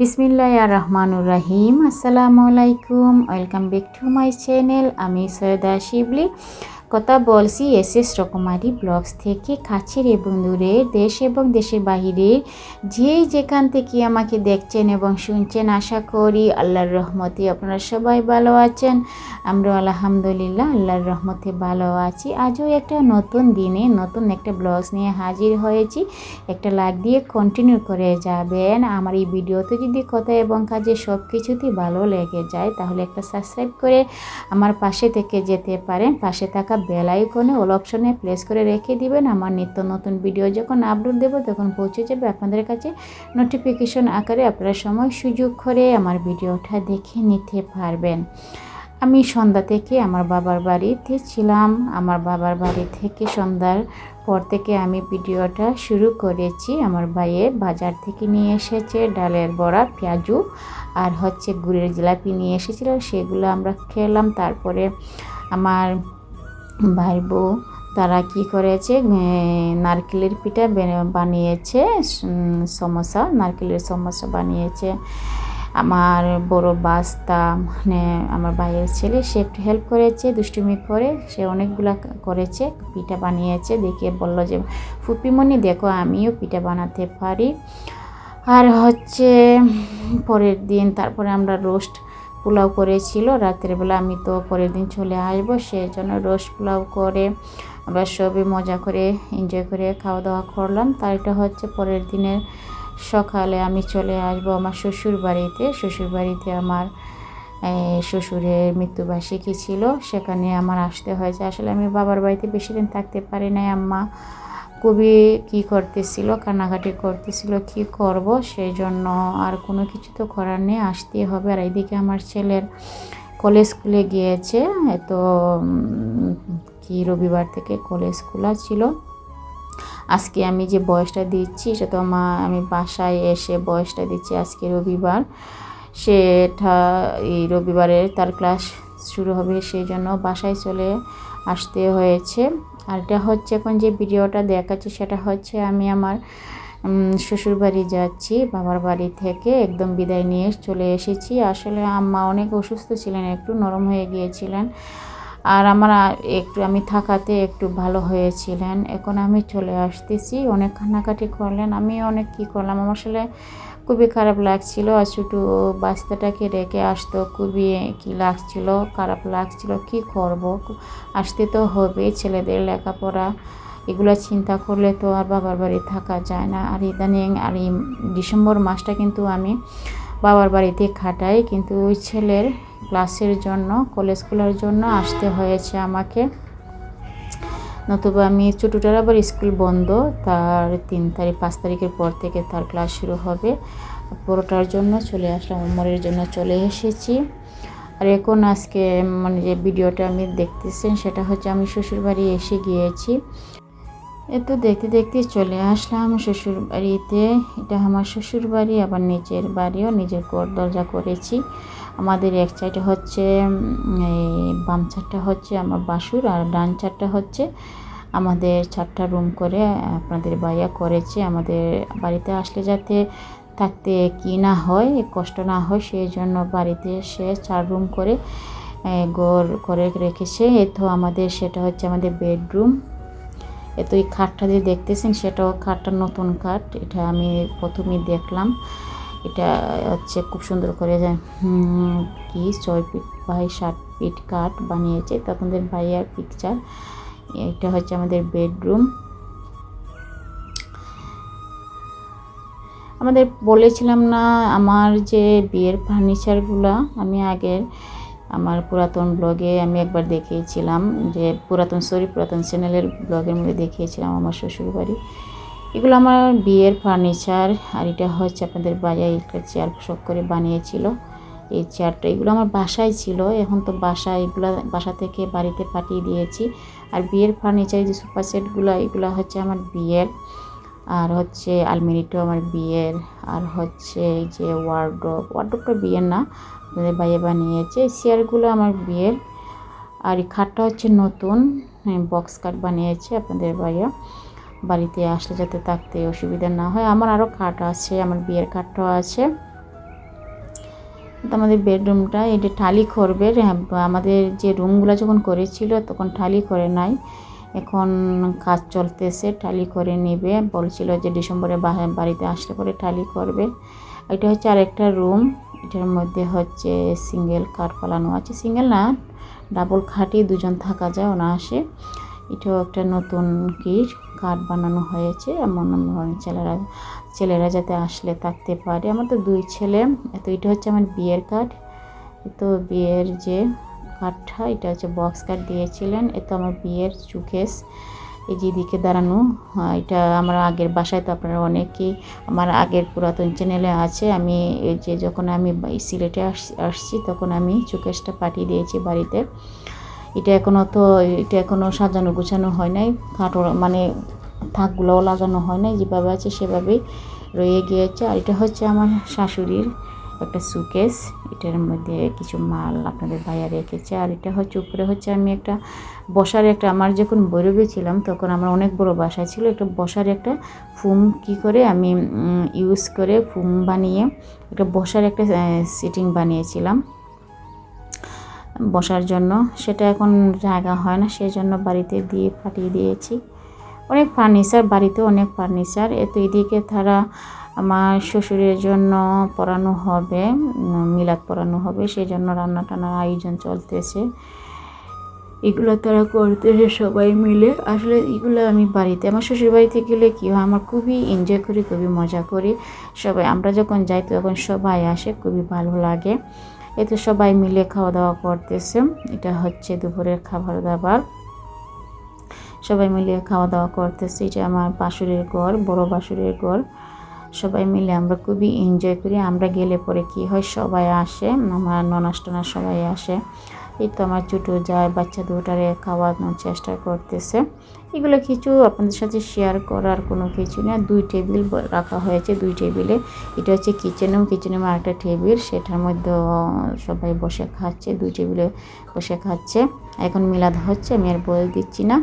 বিসমিল্লাহ রহমানুর রাহিম। আসসালামু আলাইকুম। Welcome back to my channel. আমি সৈয়দা শিবলি। কথা বলছি এস এস রকমারি ব্লগস থেকে, কাছের এবং দূরের, দেশ এবং দেশের বাহিরে যেই যেখান থেকে আমাকে দেখছেন এবং শুনছেন, আশা করি আল্লাহর রহমতে আপনারা সবাই ভালো আছেন। আমরা আলহামদুলিল্লাহ আল্লাহর রহমতে ভালো আছি। আজও একটা নতুন দিনে নতুন একটা ব্লগস নিয়ে হাজির হয়েছি। একটা লাইক দিয়ে কন্টিনিউ করে যাবেন। আমার এই ভিডিওতে যদি কথা এবং কাজে সব কিছুতেই ভালো লেগে যায়, তাহলে একটা সাবস্ক্রাইব করে আমার পাশে থেকে যেতে পারেন। পাশে থাকা বেল আইকনে অল অপশনে প্লেস করে রেখে দিবেন। আমার নিত্য নতুন ভিডিও যখন আপলোড দেবো, তখন পৌঁছে যাবে আপনাদের কাছে নোটিফিকেশন আকারে আপনারা সময় সুযোগ করে আমার ভিডিওটা দেখে নিতে পারবেন। আমি সন্ধ্যা থেকে আমার বাবার বাড়িতে ছিলাম। আমার বাবার বাড়ি থেকে সন্ধ্যার পর থেকে আমি ভিডিওটা শুরু করেছি। আমার ভাইয়ে বাজার থেকে নিয়ে এসেছে ডালের বড়া, পেঁয়াজু আর হচ্ছে গুড়ের জিলাপি নিয়ে এসেছিল। সেগুলো আমরা খেলাম। তারপরে আমার ভাই বউ তারা কি করেছে? নারকেলের পিঠা বানিয়েছে সমোসা, নারকেলের সমোসা বানিয়েছে। আমার বড় বাস্তা মানে আমার ভাইয়ের ছেলে, সে একটু হেল্প করেছে, দুষ্টুমি করে, সে অনেকগুলা করেছে, পিঠা বানিয়েছে। দেখে বলল যে, ফুপিমণি, দেখো, আমিও পিঠা বানাতে পারি। আর হচ্ছে, পরের দিন, তারপরে আমরা রোস্ট পোলাও করেছিল। রাতের বেলা আমি তো পরের দিন চলে আসব সেই জন্য রোস্ট পোলাও করে আবার সবই মজা করে এনজয় করে খাওয়া দাওয়া করলাম। তার এটা হচ্ছে পরের দিনের সকালে আমি চলে আসব আমার শ্বশুর বাড়িতে। শ্বশুর বাড়িতে আমার শ্বশুরের মৃত্যুবার্ষিকী ছিল, সেখানে আমার আসতে হয়েছে। আসলে আমি বাবার বাড়িতে বেশি দিন থাকতে পারি নাই, আম্মা খুবই কী করতেছিল, কান্নাকাটি করতেছিল, কি করব সেই জন্য আর কোনো কিছু তো করার নেই, আসতেই হবে। আর এইদিকে আমার ছেলের কলেজ স্কুলে গিয়েছে, তো কি রবিবার থেকে কলেজ খোলা ছিল। আজকে আমি যে বয়সটা দিচ্ছি, সেটা মা, আমি বাসায় এসে বয়সটা দিচ্ছি আজকে রবিবার। সেটা এই রবিবারে তার ক্লাস শুরু হবে সেই জন্য বাসায় চলে আসতে হয়েছে। আর এটা হচ্ছে এখন যে ভিডিওটা দেখাচ্ছি, সেটা হচ্ছে আমি আমার শ্বশুর বাড়ি যাচ্ছি, বাবার বাড়ি থেকে একদম বিদায় নিয়ে চলে এসেছি। আসলে আম্মা অনেক অসুস্থ ছিলেন, একটু নরম হয়ে গিয়েছিলেন। আর আমার একটু, আমি থাকাতে একটু ভালো হয়েছিলেন। এখন আমি চলে আসতেছি। অনেক কান্নাকাটি করলেন। আমি অনেক কি করলাম? আমার আসলে খুবই খারাপ লাগছিল। আর ছোটো বাচ্চাটাকে রেখে আসতো, খুবই কি লাগছিল, খারাপ লাগছিল। কি করব? আসতে তো হবে। ছেলেদের লেখাপড়া, এগুলো চিন্তা করলে তো আর বাবার বাড়ি থাকা যায় না। আর ইদানিং, আর এই ডিসেম্বর মাসটা কিন্তু আমি বাবার বাড়িতে খাটাই, কিন্তু ওই ছেলের ক্লাসের জন্য, কলেজ খোলার জন্য আসতে হয়েছে আমাকে। নতুবা আমি ছোটোটার আবার স্কুল বন্ধ, তার তিন তারিখ, পাঁচ তারিখের পর থেকে তার ক্লাস শুরু হবে। পুরোটার জন্য চলে আসলাম, উমরের জন্য চলে এসেছি। আর এখন আজকে মানে যে ভিডিওটা আমি দেখতেছেন, সেটা হচ্ছে আমি শ্বশুরবাড়ি এসে গিয়েছি। এতো দেখতে দেখতে চলে আসলাম শ্বশুর বাড়িতে। এটা আমার শ্বশুর বাড়ি, আবার নিজের বাড়িও, নিজের ঘর দরজা করেছি। আমাদের এক সাইডে হচ্ছে এই বাম চারটা হচ্ছে আমার বাসুর আর ডান চারটা হচ্ছে আমাদের চারটা রুম করে আপনাদের বাইয়া করেছে। আমাদের বাড়িতে আসলে যাতে থাকতে কি না হয়, কষ্ট না হয়, সেই জন্য বাড়িতে সে চার রুম করে গড় করে রেখেছে। এ তো আমাদের, সেটা হচ্ছে আমাদের বেডরুম এত এই খাটটা দিয়ে দেখতেছেন, সেটাও খাটটা নতুন খাট। এটা আমি প্রথমেই দেখলাম। এটা হচ্ছে খুব সুন্দর করে কি ছয় ফিট বাই সাত ফিট কাঠ বানিয়েছে। তখনদের ভাইয়ার পিকচার এটা হচ্ছে আমাদের বেডরুম আমাদের বলেছিলাম না, আমার যে বিয়ের ফার্নিচারগুলো আমি আগের আমার পুরাতন ব্লগে আমি একবার দেখিয়েছিলাম যে পুরাতন সরি পুরাতন চ্যানেলের ব্লগের মধ্যে দেখিয়েছিলাম আমার শ্বশুরবাড়ি। এগুলো আমার বিয়ের ফার্নিচার আর এটা হচ্ছে আপনাদের বাজায় একটা চেয়ার শখ করে বানিয়েছিল। এই চেয়ারটা এগুলো আমার বাসায় ছিল, এখন তো বাসা এগুলো বাসা থেকে বাড়িতে পাঠিয়ে দিয়েছি। আর বিয়ের ফার্নিচার যে সোফা সেটগুলো এগুলো হচ্ছে আমার বিয়ের। আর হচ্ছে আলমিরিটাও আমার বিয়ের আর হচ্ছে এই যে ওয়ার্ড্রপ ওয়ার্ড্রপটা বিয়ের না আপনাদের বাইরে বানিয়েছে। চেয়ারগুলো আমার বিয়ের। আর এই খাটটা হচ্ছে নতুন বক্স কাট বানিয়েছে আপনাদের বাইরে বাড়িতে আসলে যাতে থাকতে অসুবিধা না হয়। আমার আরও খাট আছে আমার বিয়ের খাটটাও আছে। তো আমাদের বেডরুমটা এটা টালি করবে হ্যাঁ, আমাদের যে রুমগুলো যখন করেছিল তখন টালি করে নাই। এখন কাজ চলতেছে টালি করে নেবে। বলছিল যে ডিসেম্বরে বাড়িতে আসলে পরে টালি করবে। এটা হচ্ছে আরেকটা রুম এটার মধ্যে হচ্ছে সিঙ্গেল কাঠ পালানো আছে। সিঙ্গেল না ডাবল খাটই দুজন থাকা যায় অনায়াসে এটাও একটা নতুন কি কাঠ বানানো হয়েছে। এমন ছেলেরা ছেলেরা যাতে আসলে থাকতে পারে। আমার তো দুই ছেলে, তো এটা হচ্ছে আমার বিয়ের কাঠ তো বিয়ের যে কাঠটা এটা হচ্ছে বক্স কাঠ দিয়েছিলেন। এ তো আমার বিয়ের চুকেস এই যেদিকে দাঁড়ানো হ্যাঁ, এটা আমার আগের বাসায় তো আপনারা অনেকেই আমার আগের পুরাতন চ্যানেলে আছে। আমি এই যে যখন আমি সিলেটে আস- আসছি তখন আমি চুকেসটা পাঠিয়ে দিয়েছি বাড়িতে। এটা এখনও তো এটা এখনও সাজানো গুছানো হয় নাই। কাঠো মানে থাকগুলোও লাগানো হয় নাই যেভাবে আছে সেভাবেই রয়ে গিয়েছে। আর এটা হচ্ছে আমার শাশুড়ির একটা সুকেস এটার মধ্যে কিছু মাল আপনাদের ভাইয়া রেখেছে। আর এটা হচ্ছে উপরে হচ্ছে আমি একটা বসার একটা, আমার যখন বৈরবে ছিলাম তখন আমার অনেক বড় বাসা ছিল, একটা বসার একটা ফুম কি করে আমি ইউজ করে ফুম বানিয়ে একটা বসার একটা সিটিং বানিয়েছিলাম। বসার জন্য, সেটা এখন জায়গা হয় না সেই জন্য বাড়িতে দিয়ে পাঠিয়ে দিয়েছি। অনেক ফার্নিচার বাড়িতে অনেক ফার্নিচার এত এদিকে তারা আমার শ্বশুরের জন্য পড়ানো হবে মিলাদ পড়ানো হবে সেই জন্য রান্না টান্নার আয়োজন চলতেছে। এগুলো তারা করতেছে সবাই মিলে, আসলে এগুলো আমি বাড়িতে, আমার শ্বশুর বাড়িতে গেলে কী হয়, আমার খুবই এনজয় করি, খুবই মজা করি। সবাই, আমরা যখন যাই, তখন সবাই আসে, খুবই ভালো লাগে। এতে সবাই মিলে খাওয়া দাওয়া করতেছে। এটা হচ্ছে দুপুরের খাবার দাবার সবাই মিলে খাওয়া দাওয়া করতেছে। এটা আমার বাসুরের ঘর, বড় বাসুরের ঘর। সবাই মিলে আমরা খুবই এনজয় করি। আমরা গেলে পরে কি হয়, সবাই আসে, আমার ননাস টনাস সবাই আসে। এই তো আমার ছোটো যায়, বাচ্চা দুটারে খাওয়ানোর চেষ্টা করতেছে। এগুলো কিছু আপনাদের সাথে শেয়ার করার কোনো কিছু না দুই টেবিল রাখা হয়েছে, দুই টেবিলে এটা হচ্ছে কিচেন রুম কিচেন রুমে আরেকটা টেবিল সেটার মধ্যে সবাই বসে খাচ্ছে, দুই টেবিলে বসে খাচ্ছে। এখন মিলাদ হচ্ছে, আমি আর বলে দিচ্ছি না।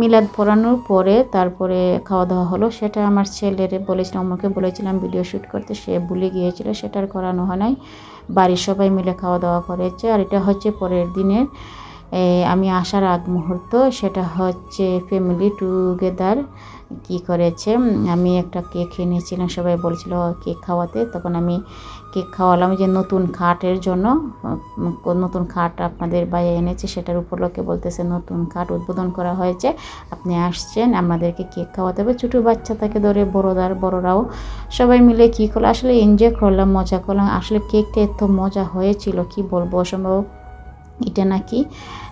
মিলাদ পড়ানোর পরে তারপরে খাওয়া দাওয়া হলো, সেটা আমার ছেলের বলেছিলাম আমাকে বলেছিলাম ভিডিও শ্যুট করতে, সে ভুলে গিয়েছিল সেটার করানো হয় নাই। বাড়ির সবাই মিলে খাওয়া দাওয়া করেছে, আর এটা হচ্ছে পরের দিনের আমি আসার আগ মুহূর্ত সেটা হচ্ছে ফ্যামিলি টুগেদার কি করেছে। আমি একটা কেক এনেছিলাম, সবাই বলছিল কেক খাওয়াতে। তখন আমি কেক খাওয়ালাম, যে নতুন খাটের জন্য নতুন খাট আপনাদের বাইরে এনেছে, সেটার উপলক্ষে বলতেছে নতুন খাট উদ্বোধন করা হয়েছে। আপনি আসছেন, আমাদেরকে কেক খাওয়াতে হবে। ছোটো বাচ্চা থেকে ধরে বড়দার, বড়রাও সবাই মিলে কী করল? আসলে এনজয় করলাম, মজা করলাম। আসলে কেকটা এত মজা হয়েছিল, কি বলব? অসম্ভব এটা নাকি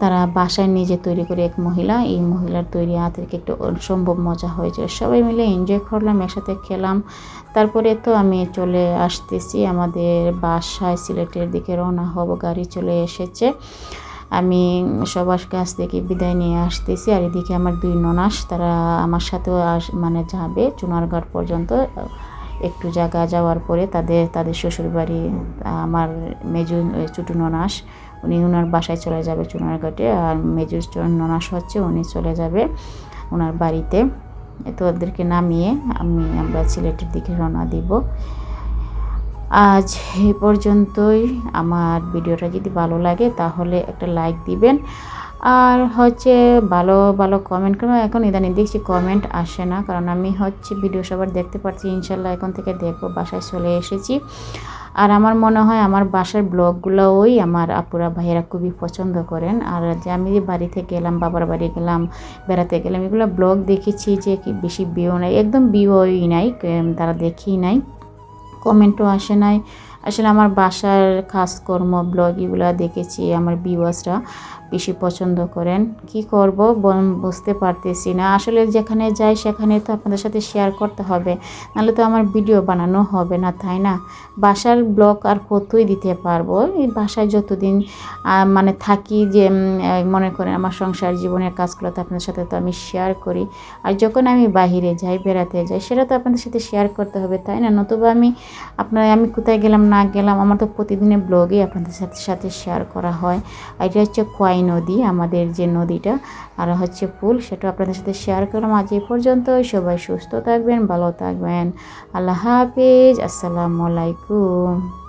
তারা বাসায় নিজে তৈরি করে এক মহিলা, এই মহিলার তৈরি হাতের কেকটা অসম্ভব মজা হয়েছিল। সবাই মিলে এনজয় করলাম, একসাথে খেলাম। তারপরে তো আমি চলে আসতেছি, আমাদের বাসায় সিলেটের দিকে রওনা হব, গাড়ি চলে এসেছে। আমি সবার কাছ থেকে বিদায় নিয়ে আসতেছি। আর এদিকে আমার দুই ননাস, তারা আমার সাথেও আস মানে যাবে চুনারগড় পর্যন্ত। একটু জায়গা যাওয়ার পরে তাদের তাদের শ্বশুরবাড়ি, আমার মেজু ছোটো ননাস উনি ওনার বাসায় চলে যাবে চুনারঘাটে আর মেজু ননাস হচ্ছে, উনি চলে যাবে ওনার বাড়িতে। তো ওদেরকে নামিয়ে আমি, আমরা সিলেটের দিকে রওনা দিব। আজ এই পর্যন্তই। আমার ভিডিওটা যদি ভালো লাগে তাহলে একটা লাইক দিবেন। আর হচ্ছে ভালো ভালো কমেন্ট করব এখন ইদানিং দেখছি কমেন্ট আসে না, কারণ আমি হচ্ছে ভিডিও সবার দেখতে পাচ্ছি ইনশাল্লাহ এখন থেকে দেখব, বাসায় চলে এসেছি। আর আমার মনে হয় আমার বাসার ব্লগগুলোই আমার আপুরা ভাইয়েরা খুবই পছন্দ করেন। আর যে আমি যে বাড়িতে গেলাম বাবার বাড়ি গেলাম, বেড়াতে গেলাম, এগুলো ব্লগ দেখেছি যে কি বেশি বিও নাই, একদম বিওই নাই তারা দেখেই নাই, কমেন্টও আসে নাই। আসলে আমার বাসার কাজকর্ম, ব্লগ এগুলো দেখেছি, আমার ভিউয়ার্সরা বেশি পছন্দ করেন? কি করব? বুঝতে পারতেছি না। আসলে যেখানে যাই সেখানে তো আপনাদের সাথে শেয়ার করতে হবে। নাহলে তো আমার ভিডিও বানানো হবে না, তাই না? বাসার ব্লগ আর কতই দিতে পারব? এই বাসায় যতদিন মানে থাকি যে মনে করেন আমার সংসার জীবনের কাজগুলো তো আপনাদের সাথে তো আমি শেয়ার করি। আর যখন আমি বাহিরে যাই, বেড়াতে যাই, সেটা তো আপনাদের সাথে শেয়ার করতে হবে, তাই না? নতুবা আমি, আপনার, আমি কোথায় গেলাম, না গেলাম, আমার তো প্রতিদিনের ব্লগে আপনাদের সাথে সাথে শেয়ার করা হয়। আর এটা হচ্ছে কোয়াই নদী, আমাদের যে নদীটা আর হচ্ছে পুল, সেটা আপনাদের সাথে শেয়ার করলাম। আজ এ পর্যন্ত সবাই সুস্থ থাকবেন, ভালো থাকবেন। আল্লাহ হাফিজ। আসসালামু আলাইকুম।